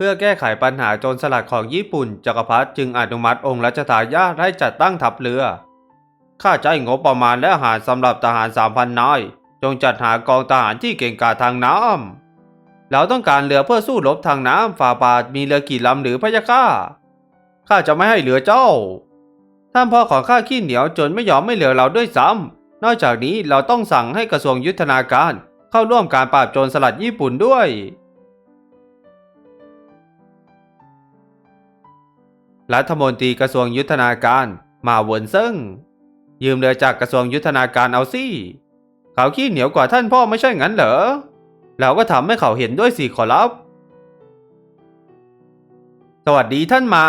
เพื่อแก้ไขปัญหาโจรสลัดของญี่ปุ่นจักรพรรดิจึงอนุมัติองค์รัชทายาทให้จัดตั้งทัพเรือ ค่าใช้งบประมาณและอาหารสำหรับทหาร3,000นาย จงจัดหากองทหารที่เก่งกาจทางน้ำเราต้องการเรือเพื่อสู้รบทางน้ำฝ่าบาทมีเรือกี่ลำหรือพะยะค่ะข้าจะไม่ให้เหลือเจ้า ท่านพ่อของข้าขี้เหนียวจนไม่ยอมไม่เหลือเราด้วยซ้ำนอกจากนี้เราต้องสั่งให้กระทรวงยุทธนาการเข้าร่วมการปราบโจรสลัดญี่ปุ่นด้วย รัฐมนตรีกระทรวงยุทธนาการมาเวินเซิงยืมเรือจากกระทรวงยุทธนาการเอาสิเขาขี้เหนียวกว่าท่านพ่อไม่ใช่งั้นเหรอ เราก็ทำให้เขาเห็นด้วยสิขอรับ สวัสดีท่านมา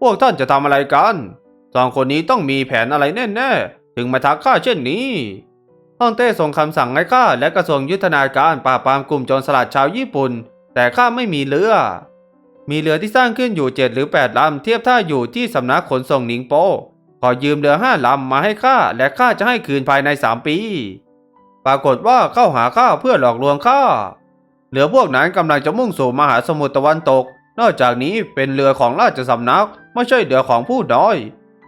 พวกท่านจะทำอะไรกันสองคนนี้ต้องมีแผนอะไรแน่ๆ ถึงมาทักข้าเช่นนี้ฮ่องเต้ส่งคำสั่งให้ข้าและกระทรวงยุทธนาการปราบปรามกลุ่มโจรสลัดชาวญี่ปุ่น แต่ข้าไม่มีเรือ มีเรือที่สร้างขึ้นอยู่ 7 หรือ 8 ลำ เทียบท่าอยู่ที่สำนักขนส่งหนิงโป ขอยืมเรือ5ลำมาให้ข้าและข้าจะให้คืนภายใน 3 ปี ปรากฏว่าเข้าหาข้าเพื่อหลอกลวงข้าเรือพวกนั้นกำลังจะมุ่งสู่มหาสมุทรตะวันตก นอกจากนี้เป็นเรือของราชสำนักไม่ใช่เรือของผู้น้อย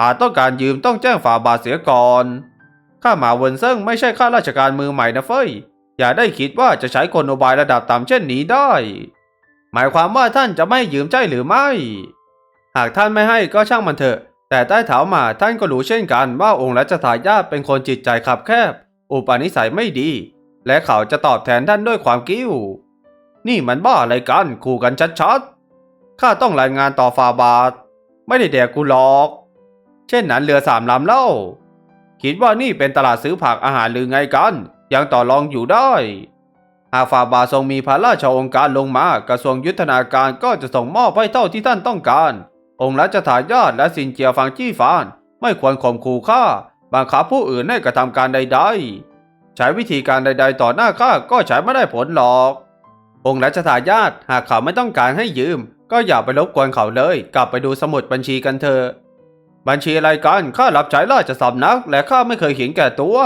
หากต้องการยืมต้องแจ้งฝ่าบาทเสียก่อนข้าหมาเวินเซิงไม่ใช่ข้าราชการมือใหม่นะเฟ้ยอย่าได้คิดว่าจะใช้กลอุบายระดับต่ำเช่นนี้ได้ หมายความว่าท่านจะไม่ยืมใช่หรือไม่ หากท่านไม่ให้ก็ช่างมันเถอะ แต่ใต้เท้ามาท่านก็รู้เช่นกันว่าองค์รัชทายาทเป็นคนจิตใจขับแคบ อุปนิสัยไม่ดี และเขาจะตอบแทนท่านด้วยความกิ้ว นี่มันบ้าอะไรกันขู่กันชัดๆข้าต้องรายงานต่อฟาบาท ไม่ได้แดกกูหรอก เช่นนั้นเรือสามลำเล่า คิดว่านี่เป็นตลาดซื้อผักอาหารหรือไงกัน ยังต่อรองอยู่ได้ หากฝ่าบาททรงมีพระราชโองการลงมา กระทรวงยุทธนาการก็จะส่งมอบให้เท่าที่ท่านต้องการ องค์รัชทายาทและสินเจียฟังจี้ฟาน ไม่ควรข่มขู่ข้าบังคับผู้อื่นให้กระทำการใดๆ ใช้วิธีการใด ๆ ต่อหน้าข้าก็ใช้ไม่ได้ผลหรอก องค์รัชทายาทหากเขาไม่ต้องการให้ยืม ก็อย่าไปรบกวนเขาเลย กลับไปดูสมุดบัญชีกันเถอะบัญชีอะไรกันข้ารับใช้ราชสำนัก และข้าไม่เคยเห็นแก่ตัว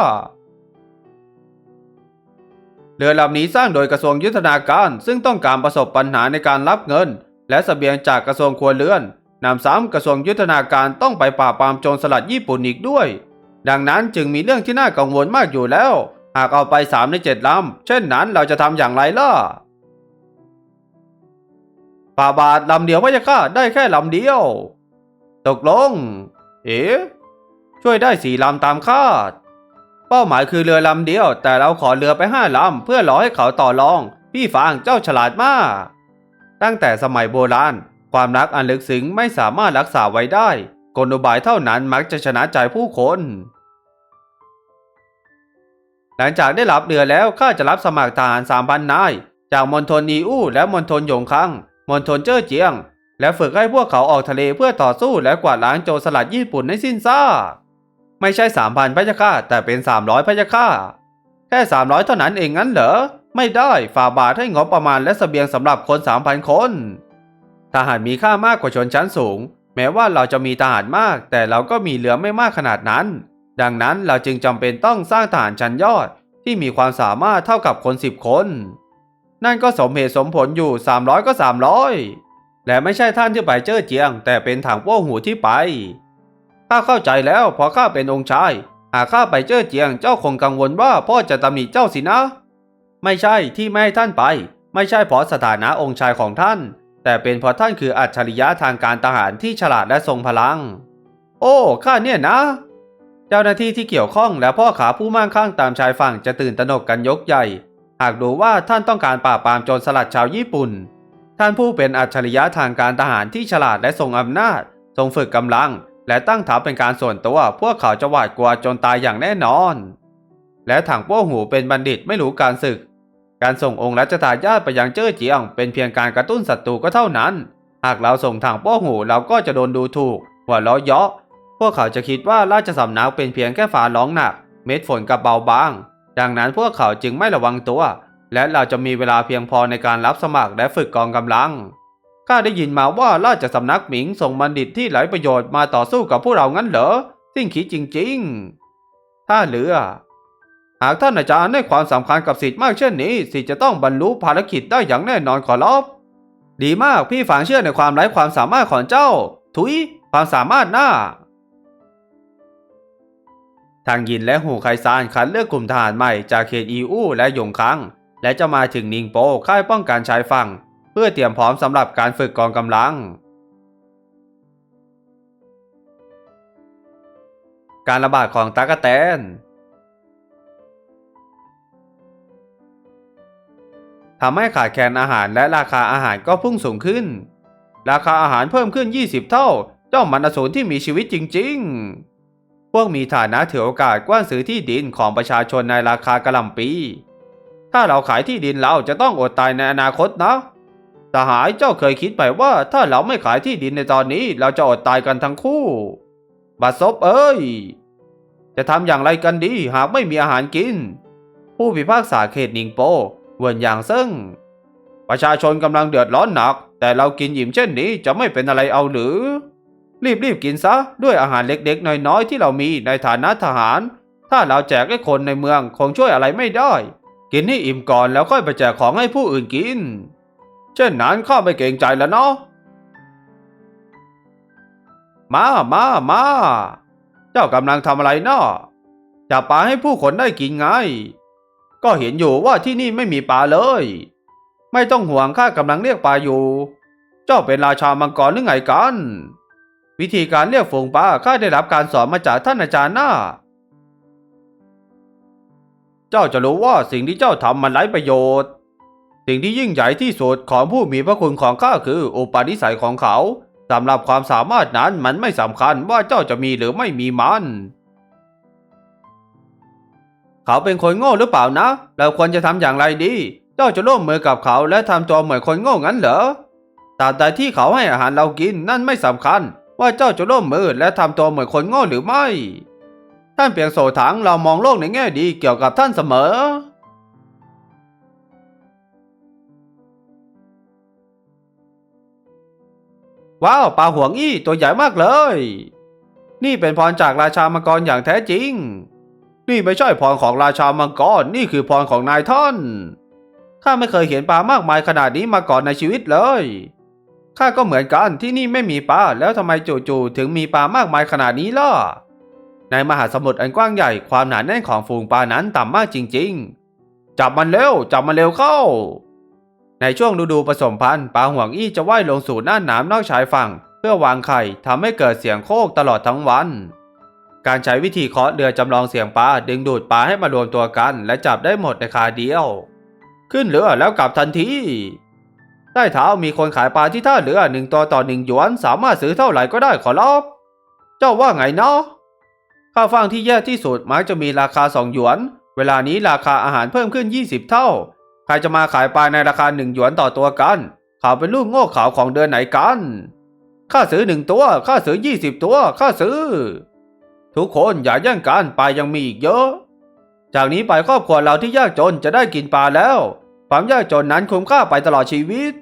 เรือลำนี้สร้างโดยกระทรวงยุทธนาการ ซึ่งต้องการประสบปัญหาในการรับเงิน และสเสบียงจากกระทรวงครัวเรือนนำซ้ำกระทรวงยุทธนาการต้องไปปราบปรามโจรสลัดญี่ปุ่นอีกด้วย ดังนั้นจึงมีเรื่องที่น่ากังวลมากอยู่แล้ว หากเอาไปสามในเจ็ดลำเช่นนั้นเราจะทำอย่างไรล่ะฝ่าบาทลำเดียวพะยะค่ะได้แค่ลำเดียว ตกลง เอ๋ช่วยได้สี่ลำตามคาด เป้าหมายคือเรือลำเดียว แต่เราขอเรือไปห้าลำเพื่อรอให้เขาต่อรอง พี่ฟางเจ้าฉลาดมาก ตั้งแต่สมัยโบราณ ความรักอันลึกซึ้งไม่สามารถรักษาไว้ได้ กลอุบายเท่านั้นมักจะชนะใจผู้คน หลังจากได้รับเรือแล้วข้าจะรับสมัครทหารสามพันนาย จากมณฑลนีอู้และมณฑลหยงคังมณฑลเจ้อเจียง และฝึกให้พวกเขาออกทะเลเพื่อต่อสู้และกวาดล้างโจรสลัดญี่ปุ่นให้สิ้นซาก ไม่ใช่สามพันพะยะค่ะแต่เป็นสามร้อยพะยะค่ะแค่สามร้อยเท่านั้นเองงั้นเหรอ ไม่ได้ฝ่าบาทให้งบประมาณและสเสบียงสำหรับคนสามพันคนทหารมีค่ามากกว่าชนชั้นสูง แม้ว่าเราจะมีทหารมาก แต่เราก็มีเหลือไม่มากขนาดนั้น ดังนั้นเราจึงจำเป็นต้องสร้างทหารชั้นยอดที่มีความสามารถเท่ากับคนสิบคน นั่นก็สมเหตุสมผลอยู่ 300 ก็ 300 และไม่ใช่ท่านที่ไปเจ้อเจียง แต่เป็นถังโป้หูที่ไป ข้าเข้าใจแล้วพราะข้าเป็นองค์ชาย หากข้าไปเจ้อเจียงเจ้าคงกังวลว่าพ่อจะตำหนิเจ้าสินะ ไม่ใช่ที่ไม่ให้ท่านไป ไม่ใช่เพราะสถานะองค์ชายของท่าน แต่เป็นเพราะท่านคืออัจฉริยะทางการทหารที่ฉลาดและทรงพลัง โอ้ข้าเนี่ยนะ เจ้าหน้าที่ที่เกี่ยวข้องและพ่อขาผู้มั่งคั่งตามชายฝั่งจะตื่นตระหนกกันยกใหญ่ หากดูว่าท่านต้องการปราบปรามโจรสลัดชาวญี่ปุ่น ท่านผู้เป็นอัจฉริยะทางการทหารที่ฉลาดและทรงอำนาจ ทรงฝึกกำลัง และตั้งทัพเป็นการส่วนตัวพวกเขาจะหวาดกลัวจนตายอย่างแน่นอน และถังโป้หูเป็นบัณฑิตไม่รู้การศึก การส่งองค์รัชทายาทไปยังเจ้อเจียง เป็นเพียงการกระตุ้นศัตรูก็เท่านั้น หากเราส่งถังโป้หูเราก็จะโดนดูถูก หัวล้อเยาะ พวกเขาจะคิดว่าราชสำนักเป็นเพียงแค่ฝาร้องหนัก เม็ดฝนกับเบาบาง ดังนั้นพวกเขาจึงไม่ระวังตัว และเราจะมีเวลาเพียงพอในการรับสมัครและฝึกกองกำลัง ข้าได้ยินมาว่าราชสำนักหมิงส่งบัณฑิตที่ไร้ประโยชน์มาต่อสู้กับพวกเรางั้นเหรอสิ้นคิดจริงๆ ถ้าเหลือ หากท่านอาจารย์ให้ความสำคัญกับสิทธิ์มากเช่นนี้ สิทธิ์จะต้องบรรลุภารกิจได้อย่างแน่นอนขอรับดีมากพี่ฝังเชื่อในความไร้ความสามารถของเจ้า ทุยความสามารถหน้าทางยินและหูไคซานคัดเลือกกลุ่มทหารใหม่จากเขตอีอูและหยงคังและจะมาถึงนิงโปค่ายป้องกันชายฝั่ง พื่อเตรียมพร้อมสำหรับการฝึกกองกำลัง การระบาดของตากแตนทำให้ขาดแคลนอาหารและราคาอาหารก็พุ่งสูงขึ้น ราคาอาหารเพิ่มขึ้น 20 เท่า เจ้ามันอสูรที่มีชีวิตจริง ๆ พวกมีฐานะถือโอกาสกว้านซื้อที่ดินของประชาชนในราคากระลำปี ถ้าเราขายที่ดินเราจะต้องอดตายในอนาคตนะ สหายเจ้าเคยคิดไปว่าถ้าเราไม่ขายที่ดินในตอนนี้ เราจะอดตายกันทั้งคู่บัดซบเอ้ย จะทำอย่างไรกันดีหากไม่มีอาหารกิน ผู้พิพากษาเขตนิงโปเวินอย่างซึ่ง ประชาชนกำลังเดือดร้อนหนัก แต่เรากินอิ่มเช่นนี้จะไม่เป็นอะไรเอาหรือ รีบๆกินซะด้วยอาหารเล็กๆ น้อยๆที่เรามีในฐานะทหาร ถ้าเราแจกให้คนในเมืองคงช่วยอะไรไม่ได้ กินให้อิ่มก่อนแล้วค่อยไปแจกของให้ผู้อื่นกิน เช่นนั้นข้าไม่เกรงใจแล้วเนาะ มามามา เจ้ากำลังทำอะไรเนาะจับปลาให้ผู้คนได้กินไง ก็เห็นอยู่ว่าที่นี่ไม่มีปลาเลย ไม่ต้องห่วงข้ากำลังเรียกปลาอยู่ เจ้าเป็นราชามังกรหรือไงกัน วิธีการเรียกฝูงปลาข้าได้รับการสอนมาจากท่านอาจารย์หน้าเจ้าจะรู้ว่าสิ่งที่เจ้าทำมันไร้ประโยชน์ สิ่งที่ยิ่งใหญ่ที่สุดของผู้มีพระคุณของข้าคืออุปนิสัยของเขาสำหรับความสามารถนั้นมันไม่สำคัญว่าเจ้าจะมีหรือไม่มีมัน เขาเป็นคนโง่หรือเปล่านะ เราควรจะทำอย่างไรดี เจ้าจะร่วมมือกับเขาและทำตัวเหมือนคนโง่งั้นเหรอตราบใดที่เขาให้อาหารเรากินนั่นไม่สำคัญ ว่าเจ้าจะร่วมมือและทำตัวเหมือนคนโง่หรือไม่ ท่านเปียงโสถังเรามองโลกในแง่ดีเกี่ยวกับท่านเสมอ ว้าวปลาห่วงอี้ตัวใหญ่มากเลย นี่เป็นพรจากราชามังกรอย่างแท้จริง นี่ไม่ใช่พรของราชามังกรนี่คือพรของนายท่านข้าไม่เคยเห็นปลามากมายขนาดนี้มาก่อนในชีวิตเลยข้าก็เหมือนกันที่นี่ไม่มีปลาแล้วทำไมจู่ๆถึงมีปลามากมายขนาดนี้ล่ะในมหาสมุทรอันกว้างใหญ่ความหนาแน่นของฝูงปลานั้นต่ำมากจริง ๆ จับมันเร็วจับมันเร็วเข้า ในช่วงฤดูผสมพันธุ์ปลาห่วงอี้จะว่ายลงสู่น่านน้ำนอกชายฝั่ง เพื่อวางไข่ทำให้เกิดเสียงโคกตลอดทั้งวัน การใช้วิธีเคาะเรือจำลองเสียงปลาดึงดูดปลาให้มารวมตัวกัน และจับได้หมดในคาเดียว ขึ้นเรือแล้วกลับทันทีใต้เท้ามีคนขายปลาที่ท่าเรือหนึ่งตัวต่อหนึ่งหยวน สามารถซื้อเท่าไหร่ก็ได้ขอรับ เจ้าว่าไงเนาะข้าวฟ่างที่แย่ที่สุดมักจะมีราคาสองหยวน เวลานี้ราคาอาหารเพิ่มขึ้น 20 เท่า ใครจะมาขายปลาในราคาหนึ่งหยวนต่อตัวกันเขาเป็นลูกโง่เขาของเดือนไหนกันข้าซื้อหนึ่งตัวข้าซื้อยี่สิบตัวข้าซื้อ ทุกคนอย่าแย่งกันปลายังมีอีกเยอะ จากนี้ไปครอบครัวเราที่ยากจนจะได้กินปลาแล้ว ความยากจนนั้นคุ้มค่าไปตลอดชีวิต